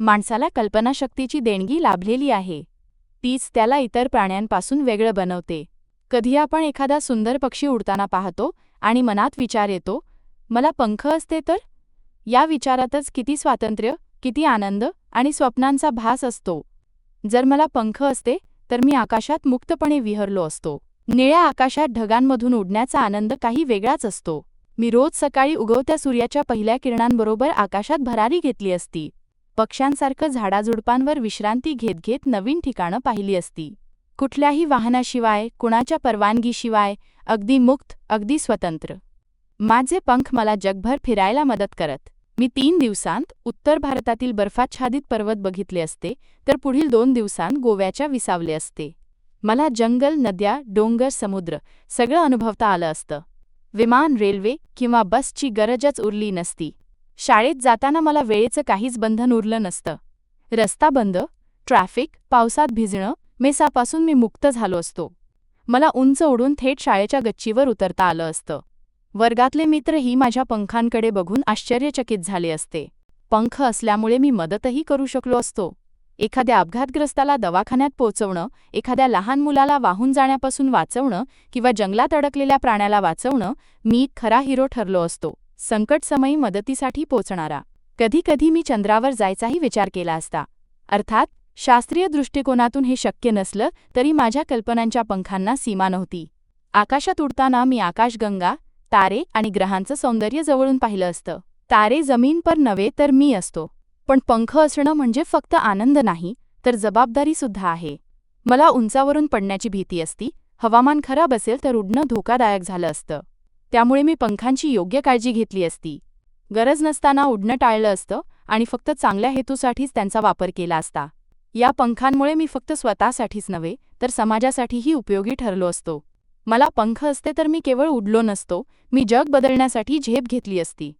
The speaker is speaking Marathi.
माणसाला कल्पनाशक्तीची देणगी लाभलेली आहे. तीच त्याला इतर प्राण्यांपासून वेगळं बनवते. कधी आपण एखादा सुंदर पक्षी उडताना पाहतो आणि मनात विचार येतो मला पंख असते तर? या विचारातच किती स्वातंत्र्य किती आनंद आणि स्वप्नांचा भास असतो. जर मला पंख असते तर मी आकाशात मुक्तपणे विहरलो असतो. निळ्या आकाशात ढगांमधून उडण्याचा आनंद काही वेगळाच असतो. मी रोज सकाळी उगवत्या सूर्याच्या पहिल्या किरणांबरोबर आकाशात भरारी घेतली असती. पक्ष्यांसारखं झाडाझुडपांवर विश्रांती घेत घेत नवीन ठिकाणं पाहिली असती. कुठल्याही वाहनाशिवाय कुणाच्या परवानगीशिवाय अगदी मुक्त अगदी स्वतंत्र. माझे पंख मला जगभर फिरायला मदत करत. मी तीन दिवसांत उत्तर भारतातील बर्फाच्छादित पर्वत बघितले असते तर पुढील दोन दिवसांत गोव्याच्या विसावले असते. मला जंगल नद्या डोंगर समुद्र सगळं अनुभवता आलं असतं. विमान रेल्वे किंवा बसची गरजच उरली नसती. शाळेत जाताना मला वेळेचं काहीच बंधन उरलं नसतं. रस्ता बंद ट्रॅफिक पावसात भिजणं मेसापासून मी मुक्त झालो असतो. मला उंच उडून थेट शाळेच्या गच्चीवर उतरता आलं असतं. वर्गातले मित्रही माझ्या पंखांकडे बघून आश्चर्यचकित झाले असते. पंख असल्यामुळे मी मदतही करू शकलो असतो. एखाद्या अपघातग्रस्ताला दवाखान्यात पोचवणं एखाद्या लहान मुलाला वाहून जाण्यापासून वाचवणं किंवा जंगलात अडकलेल्या प्राण्याला वाचवणं मी खरा हिरो ठरलो असतो. संकटसमयी मदतीसाठी पोचणारा. कधीकधी मी चंद्रावर जायचाही विचार केला असता. अर्थात शास्त्रीय दृष्टिकोनातून हे शक्य नसलं तरी माझ्या कल्पनांच्या पंखांना सीमा नव्हती. आकाशात उडताना मी आकाशगंगा तारे आणि ग्रहांचं सौंदर्य जवळून पाहिलं असतं. तारे जमीन पर नव्हे तर मी असतो. पण पंख असणं म्हणजे फक्त आनंद नाही तर जबाबदारीसुद्धा आहे. मला उंचावरून पडण्याची भीती असती हवामान खराब असेल तर उडणं धोकादायक झालं असतं. त्यामुळे मी पंखांची योग्य काळजी घेतली असती. गरज नसताना उडणं टाळलं असतं आणि फक्त चांगल्या हेतूसाठीच त्यांचा वापर केला असता. या पंखांमुळे मी फक्त स्वतःसाठीच नव्हे तर समाजासाठीही उपयोगी ठरलो असतो. मला पंख असते तर मी केवळ उडलो नसतो मी जग बदलण्यासाठी झेप घेतली असती.